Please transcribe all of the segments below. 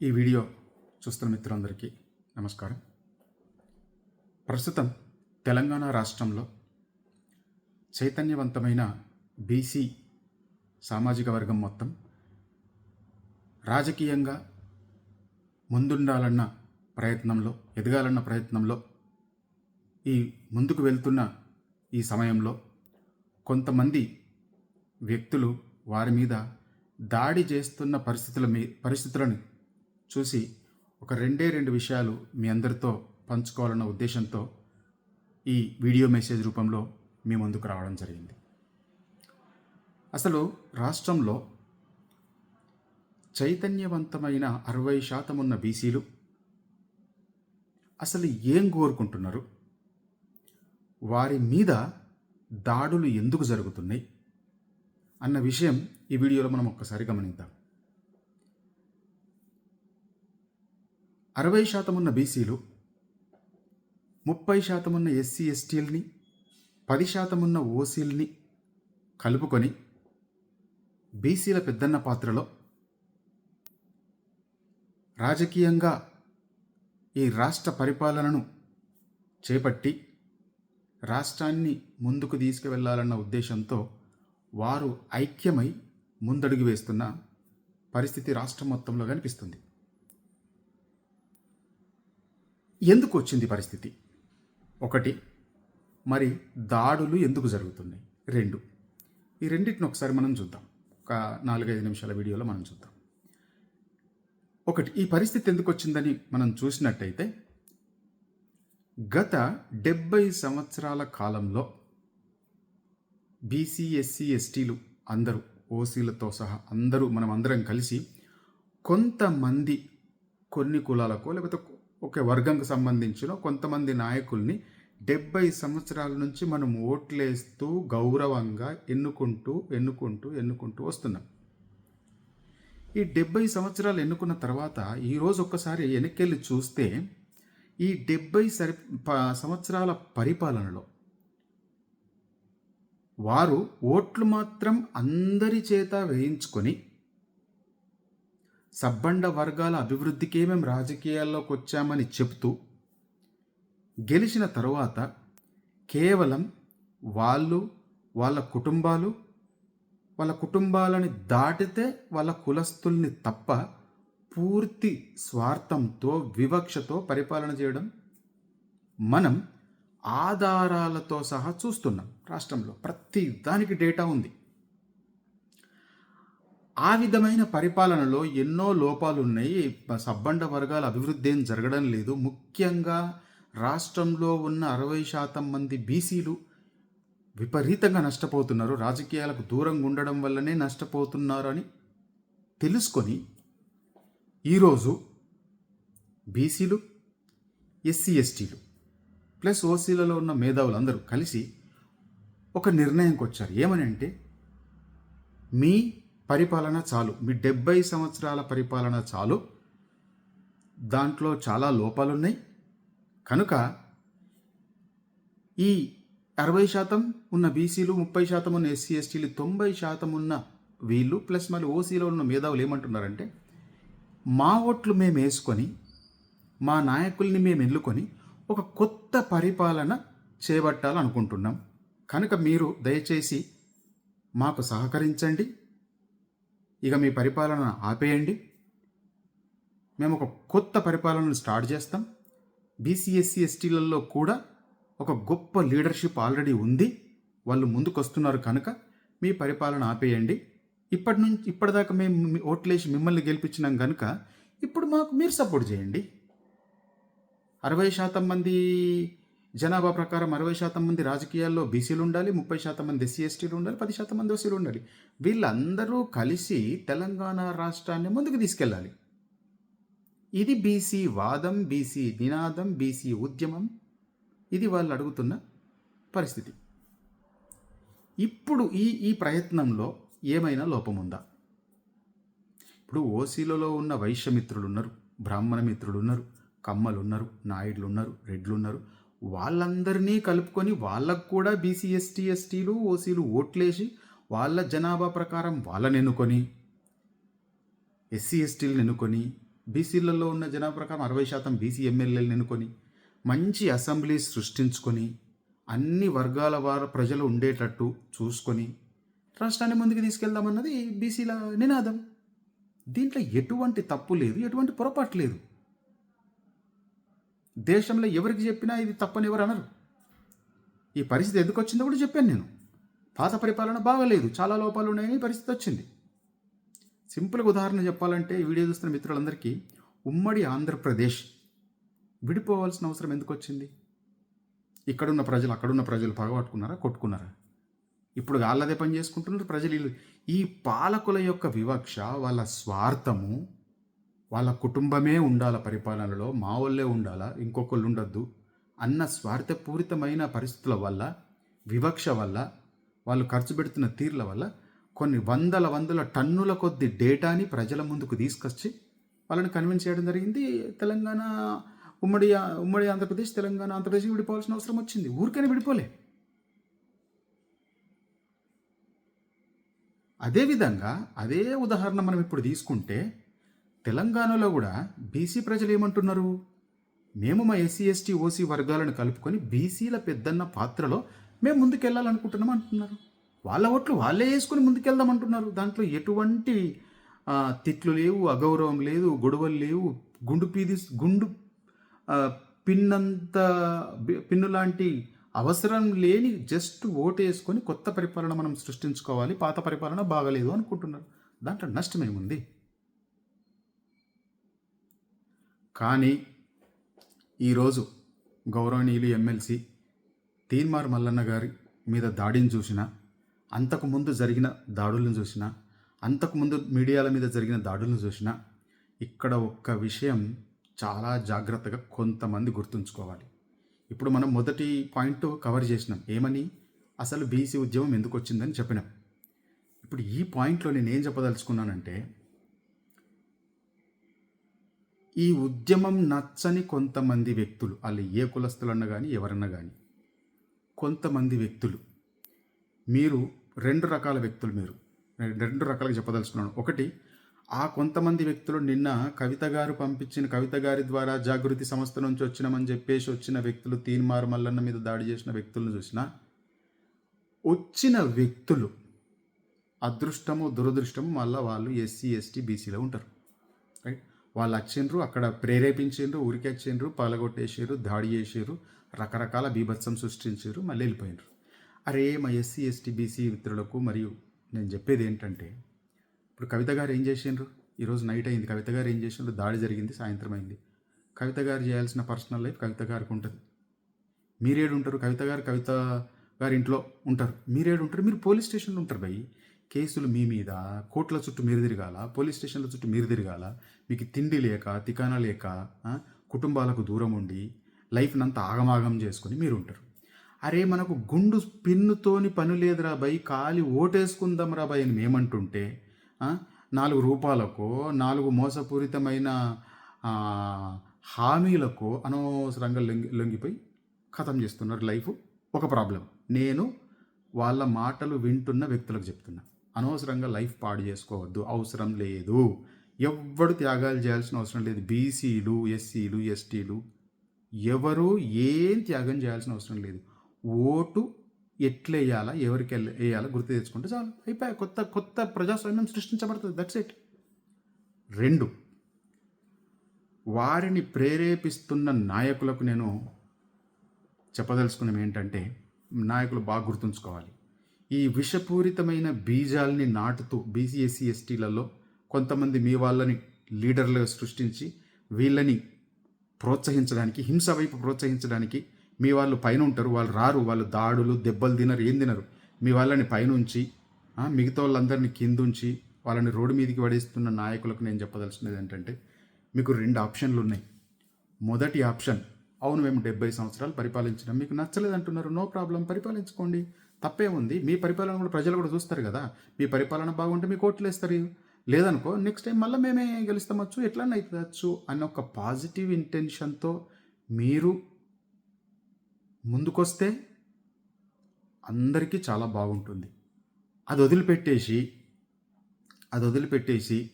ఈ వీడియో చూస్తున్న మిత్రులందరికీ నమస్కారం. ప్రస్తుతం తెలంగాణ రాష్ట్రంలో చైతన్యవంతమైన బీసీ సామాజిక వర్గం మొత్తం రాజకీయంగా ముందుండాలన్న ప్రయత్నంలో ఎదగాలన్న ప్రయత్నంలో ఈ ముందుకు వెళ్తున్న ఈ సమయంలో కొంతమంది వ్యక్తులు వారి మీద దాడి చేస్తున్న పరిస్థితుల మీ పరిస్థితులను చూసి ఒక రెండే రెండు విషయాలు మీ అందరితో పంచుకోవాలన్న ఉద్దేశంతో ఈ వీడియో మెసేజ్ రూపంలో మీ ముందుకు రావడం జరిగింది. అసలు రాష్ట్రంలో చైతన్యవంతమైన అరవై శాతం ఉన్న బీసీలు అసలు ఏం కోరుకుంటున్నారు? వారి మీద దాడులు ఎందుకు జరుగుతున్నాయి? అన్న విషయం ఈ వీడియోలో మనం ఒక్కసారి గమనిద్దాం. అరవై శాతం ఉన్న బీసీలు ముప్పై శాతం ఉన్న ఎస్సీ ఎస్టీలని పది శాతం ఉన్న ఓసీలని కలుపుకొని బీసీల పెద్దన్న పాత్రలో రాజకీయంగా ఈ రాష్ట్ర పరిపాలనను చేపట్టి రాష్ట్రాన్ని ముందుకు తీసుకువెళ్ళాలన్న ఉద్దేశంతో వారు ఐక్యమై ముందడుగు వేస్తున్న పరిస్థితి రాష్ట్రం మొత్తంలో కనిపిస్తుంది. ఎందుకు వచ్చింది పరిస్థితి? ఒకటి మరి దాడులు ఎందుకు జరుగుతున్నాయి? రెండు ఈ రెండింటిని ఒకసారి మనం చూద్దాం. ఒక నాలుగైదు నిమిషాల వీడియోలో మనం చూద్దాం. ఒకటి ఈ పరిస్థితి ఎందుకు వచ్చిందని మనం చూసినట్టయితే గత డెబ్బై సంవత్సరాల కాలంలో బీసీ ఎస్సీ ఎస్టీలు అందరూ ఓసీలతో సహా అందరూ మనం అందరం కలిసి కొంతమంది కొన్ని కులాలకో లేకపోతే ఒక వర్గంకు సంబంధించిన కొంతమంది నాయకుల్ని డెబ్బై సంవత్సరాల నుంచి మనం ఓట్లేస్తూ గౌరవంగా ఎన్నుకుంటూ ఎన్నుకుంటూ ఎన్నుకుంటూ వస్తున్నాం. ఈ డెబ్బై సంవత్సరాలు ఎన్నుకున్న తర్వాత ఈరోజు ఒక్కసారి వెనక్కెళ్ళి చూస్తే ఈ డెబ్బై సరి సంవత్సరాల పరిపాలనలో వారు ఓట్లు మాత్రం అందరి చేత వేయించుకొని సబ్బండ వర్గాల అభివృద్ధికే మేము రాజకీయాల్లోకి వచ్చామని చెప్తూ గెలిచిన తరువాత కేవలం వాళ్ళు వాళ్ళ కుటుంబాలు వాళ్ళ కుటుంబాలని దాటితే వాళ్ళ కులస్తుల్ని తప్ప పూర్తి స్వార్థంతో వివక్షతో పరిపాలన చేయడం మనం ఆధారాలతో సహా చూస్తున్నాం రాష్ట్రంలో. ప్రతి దానికి డేటా ఉంది. ఆ విధమైన పరిపాలనలో ఎన్నో లోపాలు ఉన్నాయి సబ్బండ వర్గాల అభివృద్ధి ఏం జరగడం లేదు. ముఖ్యంగా రాష్ట్రంలో ఉన్న అరవై శాతం మంది బీసీలు విపరీతంగా నష్టపోతున్నారు. రాజకీయాలకు దూరంగా ఉండడం వల్లనే నష్టపోతున్నారు అని తెలుసుకొని ఈరోజు బీసీలు ఎస్సీ ఎస్టీలు ప్లస్ ఓసీలలో ఉన్న మేధావులు అందరూ కలిసి ఒక నిర్ణయంకి వచ్చారు ఏమని అంటే మీ పరిపాలన చాలు. మీ డెబ్బై సంవత్సరాల పరిపాలన చాలు. దాంట్లో చాలా లోపాలు ఉన్నాయి కనుక ఈ అరవై శాతం ఉన్న బీసీలు ముప్పై శాతం ఉన్న ఎస్సీ ఎస్టీలు తొంభై శాతం ఉన్న వీళ్ళు ప్లస్ మళ్ళీ ఓసీలో ఉన్న మేధావులు ఏమంటున్నారంటే మా ఓట్లు మేము వేసుకొని మా నాయకుల్ని మేము ఎన్నుకొని ఒక కొత్త పరిపాలన చేపట్టాలనుకుంటున్నాం. కనుక మీరు దయచేసి మాకు సహకరించండి. ఇక మీ పరిపాలన ఆపేయండి. మేము ఒక కొత్త పరిపాలనను స్టార్ట్ చేస్తాం. బీసీఎస్సీ ఎస్టీలలో కూడా ఒక గొప్ప లీడర్షిప్ ఆల్రెడీ ఉంది. వాళ్ళు ముందుకొస్తున్నారు కనుక మీ పరిపాలన ఆపేయండి. ఇప్పటి నుంచి ఇప్పటిదాకా మేము ఓట్లేసి మిమ్మల్ని గెలిపించినాం కనుక ఇప్పుడు మాకు మీరు సపోర్ట్ చేయండి. అరవై శాతం మంది జనాభా ప్రకారం అరవై శాతం మంది రాజకీయాల్లో బీసీలు ఉండాలి ముప్పై శాతం మంది ఎస్సీ ఎస్టీలు ఉండాలి పది శాతం మంది ఓసీలు ఉండాలి. వీళ్ళందరూ కలిసి తెలంగాణ రాష్ట్రాన్ని ముందుకు తీసుకెళ్ళాలి. ఇది బీసీ వాదం బీసీ నినాదం బీసీ ఉద్యమం. ఇది వాళ్ళు అడుగుతున్న పరిస్థితి. ఇప్పుడు ఈ ఈ ప్రయత్నంలో ఏమైనా లోపం ఉందా? ఇప్పుడు ఓసీలలో ఉన్న వైశ్యమిత్రులు ఉన్నారు బ్రాహ్మణ మిత్రులు ఉన్నారు కమ్మలు ఉన్నారు నాయుడులు ఉన్నారు రెడ్లు ఉన్నారు. వాళ్ళందరినీ కలుపుకొని వాళ్ళకు కూడా బీసీ ఎస్టీ ఎస్టీలు ఓసీలు ఓట్లేసి వాళ్ళ జనాభా ప్రకారం వాళ్ళని ఎన్నుకొని ఎస్సీ ఎస్టీలను ఎన్నుకొని బీసీలలో ఉన్న జనాభా ప్రకారం అరవై శాతం బీసీ ఎమ్మెల్యేలను ఎన్నుకొని మంచి అసెంబ్లీ సృష్టించుకొని అన్ని వర్గాల వారు ప్రజలు ఉండేటట్టు చూసుకొని రాష్ట్రాన్ని ముందుకు తీసుకెళ్దామన్నది బీసీల నినాదం. దీంట్లో ఎటువంటి తప్పు లేదు ఎటువంటి పొరపాటు లేదు. దేశంలో ఎవరికి చెప్పినా ఇది తప్పని ఎవరు అనరు. ఈ పరిస్థితి ఎందుకు వచ్చిందో కూడా చెప్పాను నేను. పాత పరిపాలన బాగలేదు. చాలా లోపాలు ఉన్నాయని పరిస్థితి వచ్చింది. సింపుల్గా ఉదాహరణ చెప్పాలంటే వీడియో చూస్తున్న మిత్రులందరికీ ఉమ్మడి ఆంధ్రప్రదేశ్ విడిపోవాల్సిన అవసరం ఎందుకు వచ్చింది? ఇక్కడున్న ప్రజలు అక్కడున్న ప్రజలు పగబట్టుకున్నారా కొట్టుకున్నారా? ఇప్పుడు వాళ్ళదే పని చేసుకుంటున్నారు ప్రజలు. ఈ పాలకుల యొక్క వివక్ష వాళ్ళ స్వార్థము వాళ్ళ కుటుంబమే ఉండాల పరిపాలనలో మా వాళ్ళే ఉండాలా ఇంకొకళ్ళు ఉండొద్దు అన్న స్వార్థపూరితమైన పరిస్థితుల వల్ల వివక్ష వల్ల వాళ్ళు ఖర్చు పెడుతున్న తీర్ల వల్ల కొన్ని వందల వందల టన్నుల కొద్ది డేటాని ప్రజల ముందుకు తీసుకొచ్చి వాళ్ళని కన్విన్స్ చేయడం జరిగింది. తెలంగాణ ఉమ్మడి ఉమ్మడి ఆంధ్రప్రదేశ్ తెలంగాణ ఆంధ్రప్రదేశ్ విడిపోవాల్సిన అవసరం వచ్చింది. ఊరికైనా విడిపోలే. అదేవిధంగా అదే ఉదాహరణ మనం ఇప్పుడు తీసుకుంటే తెలంగాణలో కూడా బీసీ ప్రజలు ఏమంటున్నారు? మేము మా ఎస్సీ ఎస్టీ ఓసీ వర్గాలను కలుపుకొని బీసీల పెద్దన్న పాత్రలో మేము ముందుకెళ్ళాలనుకుంటున్నాం అంటున్నారు. వాళ్ళ ఓట్లు వాళ్ళే వేసుకొని ముందుకెళ్దామంటున్నారు. దాంట్లో ఎటువంటి తిట్లు లేవు అగౌరవం లేదు గొడవలు లేవు గుండు పీది గుండు పిన్నంత పిన్ను లాంటి అవసరం లేని జస్ట్ ఓటు వేసుకొని కొత్త పరిపాలన మనం సృష్టించుకోవాలి పాత పరిపాలన బాగలేదు అనుకుంటున్నారు. దాంట్లో నష్టమేముంది కానీ ఈరోజు గౌరవనీయులు ఎమ్మెల్సీ తీన్మార్ మల్లన్న గారి మీద దాడిని చూసిన అంతకుముందు జరిగిన దాడులను చూసిన అంతకుముందు మీడియాల మీద జరిగిన దాడులను చూసిన ఇక్కడ ఒక్క విషయం చాలా జాగ్రత్తగా కొంతమంది గుర్తుంచుకోవాలి. ఇప్పుడు మనం మొదటి పాయింట్ కవర్ చేసినాం. ఏమని? అసలు బీసీ ఉద్యమం ఎందుకు వచ్చిందని చెప్పినాం. ఇప్పుడు ఈ పాయింట్లో నేను ఏం చెప్పదలుచుకున్నానంటే ఈ ఉద్యమం నచ్చని కొంతమంది వ్యక్తులు వాళ్ళు ఏ కులస్తులన్నా కానీ ఎవరన్నా కానీ కొంతమంది వ్యక్తులు. మీరు రెండు రకాల వ్యక్తులు మీరు. నేను రెండు రకాలుగా చెప్పదలుచుకున్నాను. ఒకటి ఆ కొంతమంది వ్యక్తులు నిన్న కవిత గారు పంపించిన కవిత గారి ద్వారా జాగృతి సంస్థ నుంచి వచ్చినామని చెప్పేసి వచ్చిన వ్యక్తులు తీన్మారు మల్లన్న మీద దాడి చేసిన వ్యక్తులను చూసిన వచ్చిన వ్యక్తులు అదృష్టము దురదృష్టము మళ్ళీ వాళ్ళు ఎస్సీ ఎస్టీ బీసీలో ఉంటారు. వాళ్ళు వచ్చిండ్రు అక్కడ ప్రేరేపించిండ్రు ఊరికి వచ్చిండ్రు పాలగొట్టేసారు దాడి చేసారు రకరకాల బీభత్సం సృష్టించారు మళ్ళీ వెళ్ళిపోయినారు అరే మా ఎస్సీ ఎస్టీ బీసీ మిత్రులకు మరియు నేను చెప్పేది ఏంటంటే ఇప్పుడు కవిత గారు ఏం చేసిండ్రు? ఈరోజు నైట్ అయింది. కవిత గారు ఏం చేసిండ్రు? దాడి జరిగింది సాయంత్రం అయింది. కవిత గారు చేయాల్సిన పర్సనల్ లైఫ్ కవిత గారికి ఉంటుంది. మీరేడు ఉంటారు కవిత గారు కవిత గారి ఇంట్లో ఉంటారు. మీరేడు ఉంటారు మీరు పోలీస్ స్టేషన్లో ఉంటారు భయ్. కేసులు మీ మీద కోర్టుల చుట్టూ మీరు తిరగాల పోలీస్ స్టేషన్ల చుట్టూ మీరు తిరగాల? మీకు తిండి లేక తికానా లేక కుటుంబాలకు దూరం ఉండి లైఫ్ని అంతా ఆగమాగం చేసుకుని మీరు ఉంటారు. అరే మనకు గుండు పిన్నుతోని పని లేదురా బై కాలి ఓటేసుకుందాం రా బై అని మేమంటుంటే నాలుగు రూపాలకు నాలుగు మోసపూరితమైన హామీలకు అనవసరంగా లొంగి లొంగిపోయి ఖతం చేస్తున్నారు లైఫ్. ఒక ప్రాబ్లం. నేను వాళ్ళ మాటలు వింటున్న వ్యక్తులకు చెప్తున్నా. అనవసరంగా లైఫ్ పాడు చేసుకోవద్దు. అవసరం లేదు. ఎవ్వడు త్యాగాలు చేయాల్సిన అవసరం లేదు. బీసీలు ఎస్సీలు ఎస్టీలు ఎవరు ఏం త్యాగం చేయాల్సిన అవసరం లేదు. ఓటు ఎట్లా వేయాలా ఎవరికి వేయాలా గుర్తు తెచ్చుకుంటే చాలు. అయిపోయా. కొత్త కొత్త ప్రజాస్వామ్యం సృష్టించబడుతుంది. దట్స్ ఇట్ రెండు. వారిని ప్రేరేపిస్తున్న నాయకులకు నేను చెప్పదలుచుకున్నది ఏంటంటే నాయకులు బాగా గుర్తుంచుకోవాలి. ఈ విషపూరితమైన బీజాల్ని నాటుతూ బీసీఎస్సీ ఎస్టీలలో కొంతమంది మీ వాళ్ళని లీడర్లుగా సృష్టించి వీళ్ళని ప్రోత్సహించడానికి హింస వైపు ప్రోత్సహించడానికి మీ వాళ్ళు పైన ఉంటారు. వాళ్ళు రారు వాళ్ళు దాడులు దెబ్బలు తినరు ఏం తినరు. మీ వాళ్ళని పైనుంచి మిగతా వాళ్ళందరినీ కిందుంచి వాళ్ళని రోడ్డు మీదకి పడేస్తున్న నాయకులకు నేను చెప్పదలసినది ఏంటంటే మీకు రెండు ఆప్షన్లు ఉన్నాయి. మొదటి ఆప్షన్ అవును మేము డెబ్బై సంవత్సరాలు పరిపాలించడం మీకు నచ్చలేదు అంటున్నారు నో ప్రాబ్లం పరిపాలించుకోండి. తప్పే ఉంది. మీ పరిపాలన కూడా ప్రజలు కూడా చూస్తారు కదా. మీ పరిపాలన బాగుంటే మీకు ఓట్లు వేస్తారు. లేదనుకో నెక్స్ట్ టైం మళ్ళీ మేమే గెలుస్తామచ్చు ఎట్లన్నా అవుతుందచ్చు అన్న ఒక పాజిటివ్ ఇంటెన్షన్తో మీరు ముందుకొస్తే అందరికీ చాలా బాగుంటుంది. అది వదిలిపెట్టేసి అది వదిలిపెట్టేసి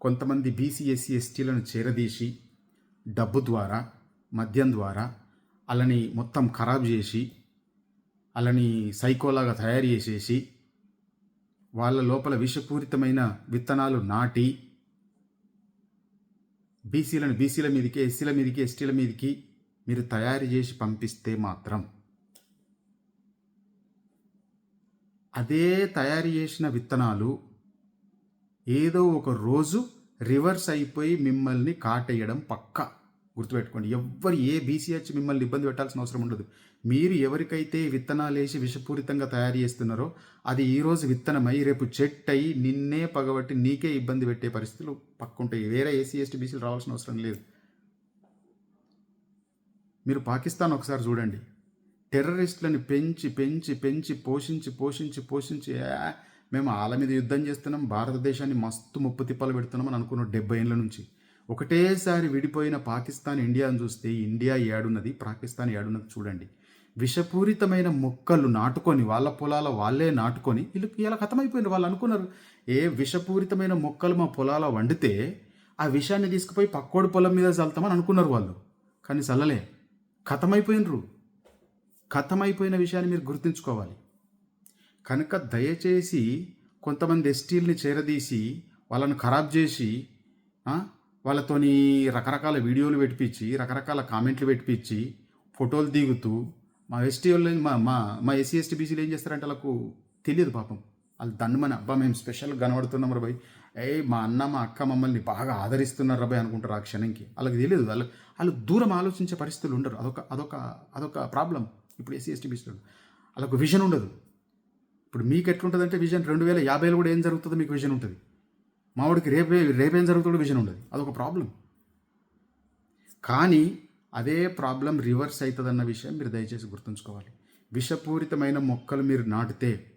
కొంతమంది బీసీ ఎస్సీ ఎస్టీలను చేరదీసి డబ్బు ద్వారా మద్యం ద్వారా అలాని మొత్తం ఖరాబ్ చేసి అలాని సైకోలాగా తయారు చేసేసి వాళ్ళ లోపల విషపూరితమైన విత్తనాలు నాటి బీసీలను బీసీల మీదకి ఎస్సీల మీదకి ఎస్టీల మీదకి మీరు తయారు చేసి పంపిస్తే మాత్రం అదే తయారు చేసిన విత్తనాలు ఏదో ఒక రోజు రివర్స్ అయిపోయి మిమ్మల్ని కాటేయడం పక్కా. గుర్తుపెట్టుకోండి. ఎవ్వరు ఏ బీసీ మిమ్మల్ని ఇబ్బంది పెట్టాల్సిన అవసరం ఉండదు. మీరు ఎవరికైతే విత్తనాలు వేసి విషపూరితంగా తయారు చేస్తున్నారో అది ఈరోజు విత్తనమై రేపు చెట్ అయ్యి నిన్నే పగబట్టి నీకే ఇబ్బంది పెట్టే పరిస్థితులు పక్కుంటాయి. వేరే ఏసీ ఎస్టీ బీసీలు రావాల్సిన అవసరం లేదు. మీరు పాకిస్తాన్ ఒకసారి చూడండి. టెర్రరిస్టులను పెంచి పెంచి పెంచి పోషించి పోషించి పోషించి మేము వాళ్ళ మీద యుద్ధం చేస్తున్నాం భారతదేశాన్ని మస్తు ముప్పు తిప్పలు పెడుతున్నాం అని అనుకున్నాం డెబ్బై ఏళ్ళ నుంచి. ఒకటేసారి విడిపోయిన పాకిస్తాన్ ఇండియాను చూస్తే ఇండియా ఏడున్నది పాకిస్తాన్ ఏడున్నది చూడండి. విషపూరితమైన మొక్కలు నాటుకొని వాళ్ళ పొలాల వాళ్ళే నాటుకొని వీళ్ళు ఇలా కథమైపోయినారు వాళ్ళు అనుకున్నారు. ఏ విషపూరితమైన మొక్కలు మా పొలాల వండితే ఆ విషాన్ని తీసుకుపోయి పక్కోడి పొలం మీద చల్లుతామని అనుకున్నారు వాళ్ళు. కానీ చల్లలే. కథమైపోయినరు. కథమైపోయిన విషయాన్ని మీరు గుర్తుంచుకోవాలి. కనుక దయచేసి కొంతమంది ఎస్టీల్ని చేరదీసి వాళ్ళను ఖరాబ్ చేసి వాళ్ళతోని రకరకాల వీడియోలు పెట్టించి రకరకాల కామెంట్లు పెట్టించి ఫోటోలు దిగుతూ మా ఎస్టీ వాళ్ళు మా మా మా ఎస్సీ ఎస్టీ బీసీలు ఏం చేస్తారంటే వాళ్ళకు తెలియదు పాపం. వాళ్ళు దండమని అబ్బా మేము స్పెషల్గా కనబడుతున్నాం రబాయ్ ఏ మా అన్న మా అక్క మమ్మల్ని బాగా ఆదరిస్తున్నారు రబాయ్ అనుకుంటారు ఆ క్షణంకి. వాళ్ళకి తెలియదు. వాళ్ళు వాళ్ళు దూరం ఆలోచించే పరిస్థితులు ఉండరు. అదొక అదొక అదొక ప్రాబ్లం. ఇప్పుడు ఎస్సీ ఎస్టీ బీసీలు వాళ్ళకు విజన్ ఉండదు. ఇప్పుడు మీకు ఎట్లుంటుంది అంటే విజన్ రెండు వేల యాభైలో కూడా ఏం జరుగుతుందో మీకు విజన్ ఉంటుంది. మావాడికి రేపే రేపేం జరుగుతుందో విజన్ ఉండదు. అదొక ప్రాబ్లం. కానీ అదే ప్రాబ్లం రివర్స్ అవుతుందన్న విషయం మీరు దయచేసి గుర్తుంచుకోవాలి. విషపూరితమైన మొక్కలు మీరు నాటితే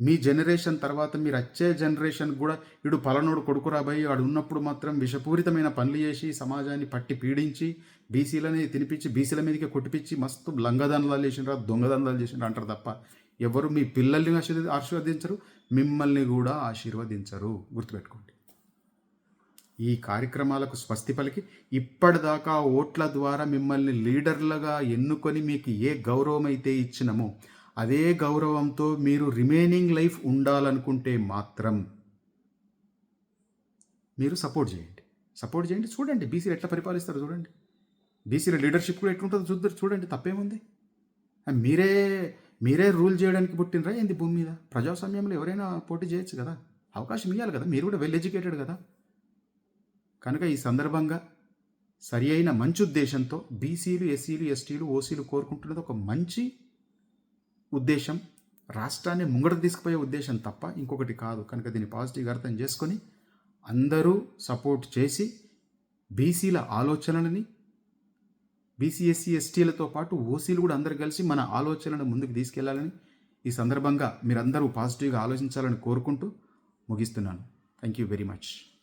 మీ జనరేషన్ తర్వాత మీరు వచ్చే జనరేషన్ కూడా ఇడు పలనోడు కొడుకు రాబోయి వాడు ఉన్నప్పుడు మాత్రం విషపూరితమైన పనులు చేసి సమాజాన్ని పట్టి పీడించి బీసీలని తినిపించి బీసీల మీదకి కొట్టిపించి మస్తు లంగదండాలు చేసినరా దొంగదండాలు చేసినారు అంటారు తప్ప ఎవరు మీ పిల్లల్ని ఆశీర్వదించరు మిమ్మల్ని కూడా ఆశీర్వదించరు. గుర్తుపెట్టుకోండి. ఈ కార్యక్రమాలకు స్వస్తి పలికి ఇప్పటిదాకా ఓట్ల ద్వారా మిమ్మల్ని లీడర్లుగా ఎన్నుకొని మీకు ఏ గౌరవం అయితే ఇచ్చినామో అదే గౌరవంతో మీరు రిమైనింగ్ లైఫ్ ఉండాలనుకుంటే మాత్రం మీరు సపోర్ట్ చేయండి. సపోర్ట్ చేయండి. చూడండి. బీసీలు ఎట్లా పరిపాలిస్తారు చూడండి. బీసీల లీడర్షిప్ కూడా ఎట్లుంటుందో చూద్దరు చూడండి. తప్పేముంది? మీరే మీరే రూల్ చేయడానికి పుట్టినరా ఏంది భూమి మీద? ప్రజాస్వామ్యంలో ఎవరైనా పోటీ చేయొచ్చు కదా. అవకాశం ఇవ్వాలి కదా. మీరు కూడా వెల్ ఎడ్యుకేటెడ్ కదా. కనుక ఈ సందర్భంగా సరి అయిన మంచి ఉద్దేశంతో బీసీలు ఎస్సీలు ఎస్టీలు ఓసీలు కోరుకుంటున్నది ఒక మంచి ఉద్దేశం. రాష్ట్రాన్ని ముంగట తీసుకుపోయే ఉద్దేశం తప్ప ఇంకొకటి కాదు. కనుక దీన్ని పాజిటివ్గా అర్థం చేసుకొని అందరూ సపోర్ట్ చేసి బీసీల ఆలోచనలని బీసీఎస్సీ ఎస్టీలతో పాటు ఓసీలు కూడా అందరు కలిసి మన ఆలోచనలను ముందుకు తీసుకెళ్ళాలని ఈ సందర్భంగా మీరందరూ పాజిటివ్గా ఆలోచించాలని కోరుకుంటూ ముగిస్తున్నాను. Thank you very much.